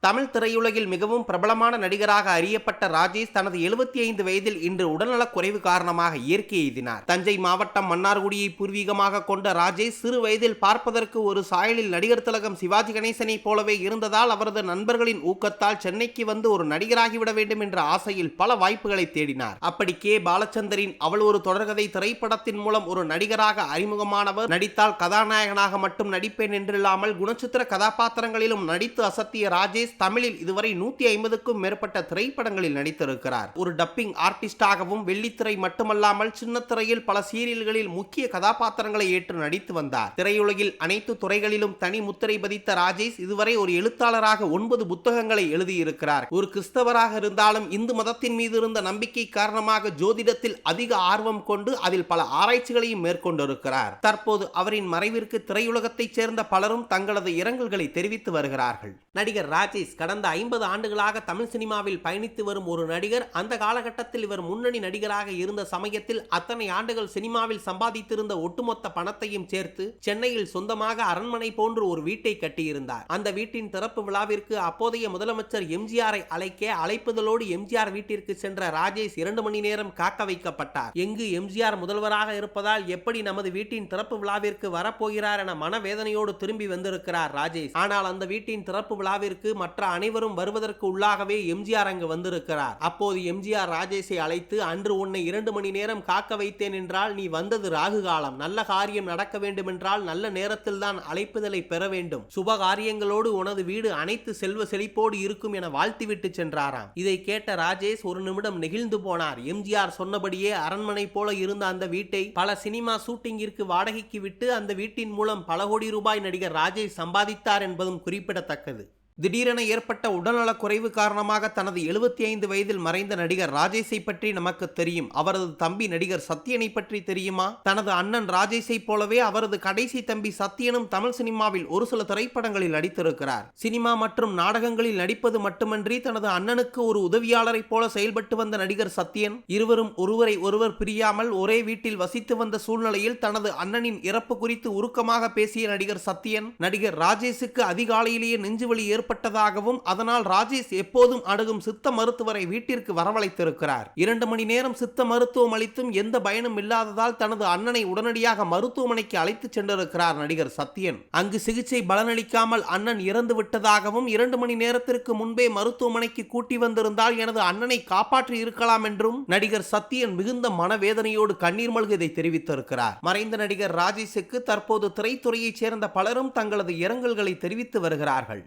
தமிழ் திரையுலகில் மிகவும் பிரபலமான நடிகராக அறியப்பட்ட ராஜேஷ் தனது எழுபத்தி ஐந்து வயதில் இன்று உடல்நலக் குறைவு காரணமாக இயற்கை எய்தினார். தஞ்சை மாவட்டம் மன்னார்குடியை பூர்வீகமாக கொண்ட ராஜேஷ் சிறு வயதில் பார்ப்பதற்கு ஒரு சாயலில் நடிகர் திலகம் சிவாஜி கணேசனைப் போலவே இருந்ததால் அவரது நண்பர்களின் ஊக்கத்தால் சென்னைக்கு வந்து ஒரு நடிகராகிவிட வேண்டும் என்ற ஆசையில் பல வாய்ப்புகளை தேடினார். அப்படி கே. பாலச்சந்தரின் அவள் ஒரு தொடர்கதை திரைப்படத்தின் மூலம் ஒரு நடிகராக அறிமுகமானவர். நடித்தால் கதாநாயகனாக மட்டும் நடிப்பேன் என்றில்லாமல் குணச்சித்திர கதாபாத்திரங்களிலும் நடித்து அசத்திய ராஜேஷ் தமிழில் இதுவரை நூத்தி ஐம்பதுக்கும் மேற்பட்ட திரைப்படங்களில் நடித்திருக்கிறார். ஒரு டப்பிங் ஆர்டிஸ்டாகவும் வெள்ளித்திரை மட்டுமல்லாமல் சின்னத்திரையில் பல சீரியல்களில் முக்கிய கதாபாத்திரங்களை ஏற்று நடித்து வந்தார். திரையுலகில் அனைத்து துறைகளிலும் தனி முத்திரை பதித்த ராஜேஷ் இதுவரை ஒரு எழுத்தாளராக ஒன்பது புத்தகங்களை எழுதியிருக்கிறார். ஒரு கிறிஸ்தவராக இருந்தாலும் இந்து மதத்தின் மீது இருந்த நம்பிக்கை காரணமாக ஜோதிடத்தில் அதிக ஆர்வம் கொண்டு அதில் பல ஆராய்ச்சிகளையும் மேற்கொண்டிருக்கிறார். தற்போது அவரின் மறைவிற்கு திரையுலகத்தைச் சேர்ந்த பலரும் தங்களது இரங்கல்களை தெரிவித்து வருகிறார்கள். நடிகர் ராஜேஷ் ராஜேஷ் கடந்த ஐம்பது ஆண்டுகளாக தமிழ் சினிமாவில் பயணித்து வரும் ஒரு நடிகர் அந்த காலகட்டத்தில் இவர் முன்னணி நடிகராக இருந்த சமயத்தில் அத்தனை ஆண்டுகள் சினிமாவில் சம்பாதித்திருந்த ஒட்டுமொத்த பணத்தையும் சேர்த்து சென்னையில் சொந்தமாக அரண்மனை போன்று ஒரு வீட்டை கட்டியிருந்தார். அந்த வீட்டின் திறப்பு விழாவிற்கு அப்போதைய முதலமைச்சர் எம்ஜிஆரை அழைக்க அழைப்புதலோடு எம்ஜிஆர் வீட்டிற்கு சென்ற ராஜேஷ் இரண்டு மணி நேரம் காக்க வைக்கப்பட்டார். எங்கு எம்ஜிஆர் முதல்வராக இருப்பதால் எப்படி நமது வீட்டின் திறப்பு விழாவிற்கு வரப்போகிறார் என மனவேதனையோடு திரும்பி வந்திருக்கிறார் ராஜேஷ். ஆனால் அந்த வீட்டின் திறப்பு விழாவிற்கு மற்ற அனைவரும் வருவதற்கு உள்ளாகவே எம்ஜிஆர் அங்கு வந்திருக்கிறார். அப்போது எம்ஜிஆர் ராஜேஷை அழைத்து அன்று உன்னை இரண்டு மணி நேரம் காக்க வைத்தேன் என்றால் நீ வந்தது ராகு காலம். நல்ல காரியம் நடக்க வேண்டுமென்றால் நல்ல நேரத்தில் தான் அழைப்புதலை பெற வேண்டும். சுப காரியங்களோடு உனது வீடு அனைத்து செல்வ செழிப்போடு இருக்கும் என வாழ்த்திவிட்டு சென்றாராம். இதை கேட்ட ராஜேஷ் ஒரு நிமிடம் நெகிழ்ந்து போனார். எம்ஜிஆர் சொன்னபடியே அரண்மனை போல இருந்த அந்த வீட்டை பல சினிமா ஷூட்டிங்கிற்கு வாடகைக்கு விட்டு அந்த வீட்டின் மூலம் பல கோடி ரூபாய் நடிகர் ராஜேஷ் சம்பாதித்தார் என்பதும் குறிப்பிடத்தக்கது. திடீரென ஏற்பட்ட உடல்நலக் குறைவு காரணமாக தனது எழுபத்தி ஐந்து வயதில் மறைந்த நடிகர் ராஜேஷை பற்றி நமக்கு தெரியும். அவரது தம்பி நடிகர் சத்யனை பற்றி தெரியுமா? தனது அண்ணன் ராஜேஷை போலவே அவரது கடைசி தம்பி சத்யனும் தமிழ் சினிமாவில் ஒரு சில திரைப்படங்களில் நடித்திருக்கிறார். சினிமா மற்றும் நாடகங்களில் நடிப்பது மட்டுமன்றி தனது அண்ணனுக்கு ஒரு உதவியாளரைப் போல செயல்பட்டு வந்த நடிகர் சத்யன் இருவரும் ஒருவரை ஒருவர் பிரியாமல் ஒரே வீட்டில் வசித்து வந்த சூழ்நிலையில் தனது அண்ணனின் இறப்பு குறித்து உருக்கமாக பேசிய நடிகர் சத்யன் நடிகர் ராஜேஷுக்கு அதிகாலையிலேயே நெஞ்சுவலி ஏற்ப ஏற்பட்டதாகவும் அதனால் ராஜேஷ் எப்போதும் அணுகும் சித்த மருத்துவரை வீட்டிற்கு வரவழைத்திருக்கிறார். இரண்டு மணி நேரம் சித்த மருத்துவம் அளித்தும் எந்த பயனும் இல்லாததால் தனது அண்ணனை உடனடியாக மருத்துவமனைக்கு அழைத்துச் சென்றிருக்கிறார் நடிகர் சத்யன். அங்கு சிகிச்சை பலனளிக்காமல் அண்ணன் இறந்து விட்டதாகவும் இரண்டு மணி நேரத்திற்கு முன்பே மருத்துவமனைக்கு கூட்டி வந்திருந்தால் எனது அண்ணனை காப்பாற்றி இருக்கலாம் என்றும் நடிகர் சத்யன் மிகுந்த மனவேதனையோடு கண்ணீர் மல்க இதை தெரிவித்திருக்கிறார். மறைந்த நடிகர் ராஜேஷுக்கு தற்போது திரைத்துறையைச் சேர்ந்த பலரும் தங்களது இரங்கல்களை தெரிவித்து வருகிறார்கள்.